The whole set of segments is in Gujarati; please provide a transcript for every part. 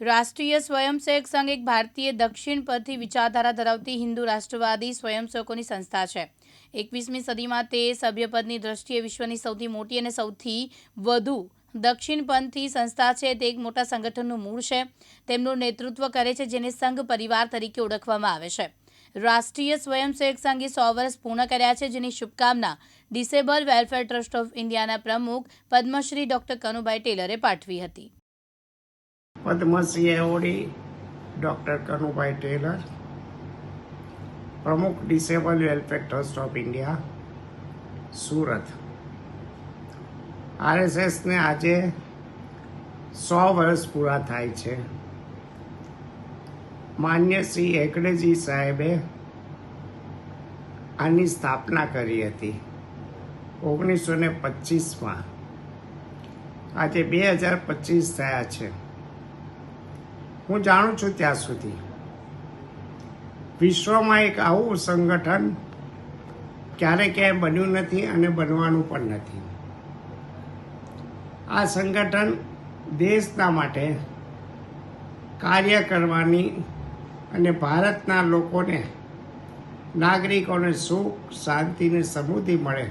રાષ્ટ્રીય સ્વયંસેવક સંઘ એક ભારતીય દક્ષિણ પરથી વિચારધારા ધરાવતી હિન્દુ રાષ્ટ્રવાદી સ્વયંસેવકોની સંસ્થા છે. એકવીસમી સદીમાં તે સભ્યપદની દ્રષ્ટિએ વિશ્વની સૌથી મોટી અને સૌથી વધુ દક્ષિણપંથી સંસ્થા છે. તે એક મોટા સંગઠનનું મૂળ છે. તેમનું નેતૃત્વ કરે છે, જેને સંઘ પરિવાર તરીકે ઓળખવામાં આવે છે. રાષ્ટ્રીય સ્વયંસેવક સંઘે સો વર્ષ પૂર્ણ કર્યા છે, જેની શુભકામના ડિસેબલ વેલફેર ટ્રસ્ટ ઓફ ઇન્ડિયાના પ્રમુખ પદ્મશ્રી ડોક્ટર કનુભાઈ ટેલરે પાઠવી હતી. પદ્મશ્રી એવોર્ડી ડૉક્ટર કનુભાઈ ટેલર, પ્રમુખ disable welfare trust of India, Surat. આરએસએસને આજે સો વર્ષ પૂરા થાય છે. માન્ય શ્રી હેકડેજી સાહેબે આની સ્થાપના કરી હતી ઓગણીસો ને પચીસમાં. આજે બે હજાર પચીસ થયા છે. હું જાણું છું ત્યાં સુધી. વિશ્વમાં એક આવું સંગઠન ક્યારે ક્યાંય બન્યું નથી અને બનવાનું પણ નથી. આ સંગઠન દેશના માટે કાર્ય કરવાની અને ભારતના લોકોને, નાગરિકોને સુખ શાંતિને સમૃદ્ધિ મળે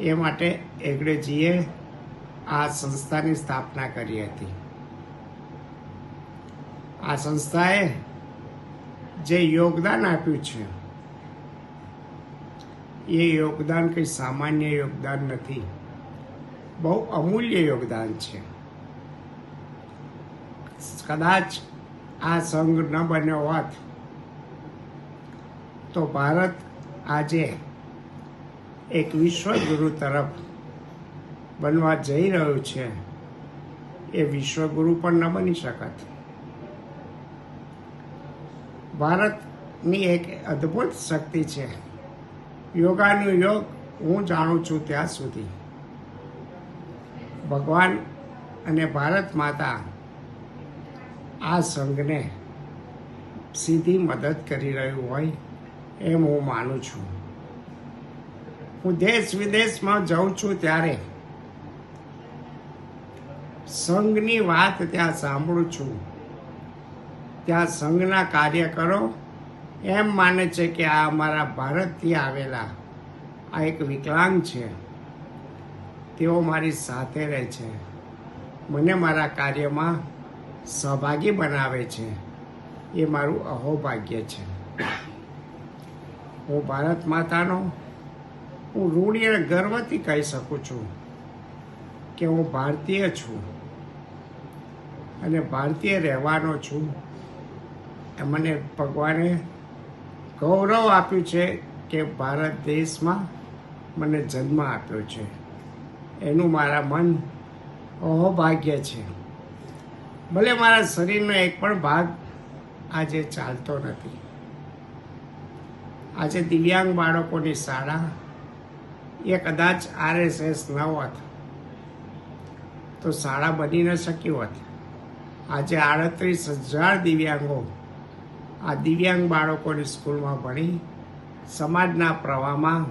એ માટે હેગડેજીએ આ સંસ્થાની સ્થાપના કરી હતી. આ સંસ્થાએ જે યોગદાન આપ્યું છે, એ યોગદાન કંઈ સામાન્ય યોગદાન નથી. બહુ અમૂલ્ય યોગદાન છે. કદાચ આ સંઘ ન બન્યો હોત, તો ભારત આજે એક વિશ્વગુરુ તરફ બનવા જઈ રહ્યું છે. એ વિશ્વગુરુ પણ ન બની શકત. ભારતની એક અદ્ભુત શક્તિ છે. યોગાનું યોગ હું જાણું છું ત્યાં સુધી. ભગવાન અને ભારત માતા આ સંઘને સીધી મદદ કરી રહ્યું હોય એમ હું માનું છું. હું દેશ વિદેશમાં જાઉં છું ત્યારે સંઘની વાત ત્યાં સાંભળું છું. ત્યાં સંઘના કાર્યકરો એમ માને છે કે આ અમારા ભારતથી આવેલા આ એક વિકલાંગ છે. તેઓ મારી સાથે રહે છે. મને મારા કાર્યમાં સહભાગી બનાવે છે. એ મારું અહોભાગ્ય છે. હું ભારત માતાનો, હું ઋણી અને ગર્વથી કહી શકું છું કે હું ભારતીય છું અને ભારતીય રહેવાનો છું. મને ભગવાને ગૌરવ આપ્યું છે કે ભારત દેશમાં મને જન્મ આપ્યો છે. એનું મારા મન અહોભાગ્ય છે. ભલે મારા શરીરનો એક પણ ભાગ આજે ચાલતો નથી. આજે દિવ્યાંગ બાળકોની શાળા એ કદાચ આરએસએસ ન હોત, તો શાળા બની ન શકી હોત. આજે આડત્રીસ હજાર દિવ્યાંગો આ દિવ્યાંગ બાળકોની સ્કૂલમાં ભણી સમાજના પ્રવાહમાં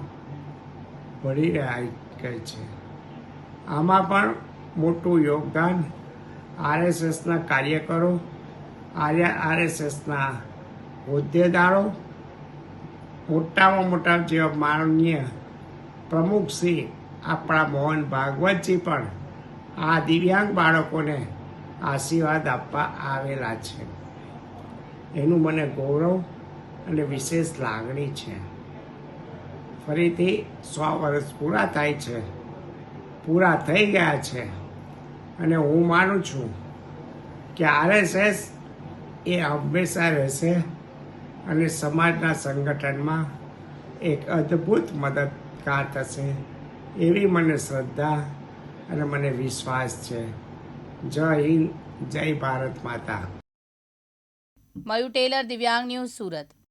ભળી રહ્યા કહે છે. આમાં પણ મોટું યોગદાન આરએસએસના કાર્યકરો આરએસએસના હોદ્દેદારો, મોટામાં મોટા જેવા માનનીય પ્રમુખ શ્રી આપણા મોહન ભાગવતજી પણ આ દિવ્યાંગ બાળકોને આશીર્વાદ આપવા આવેલા છે. એનું મને ગૌરવ અને વિશેષ લાગણી છે. ફરીથી સો વર્ષ પૂરા થાય છે. પૂરા થઈ ગયા છે. અને હું માનું છું કે આરએસએસ એ હંમેશા રહેશે અને સમાજના સંગઠનમાં એક અદ્ભુત મદદગાર થશે એવી મને શ્રદ્ધા અને મને વિશ્વાસ છે. જય હિન્દ, જય ભારત માતા. મયુ ટેલર દિવ્યાંગ ન્યૂઝ સુરત.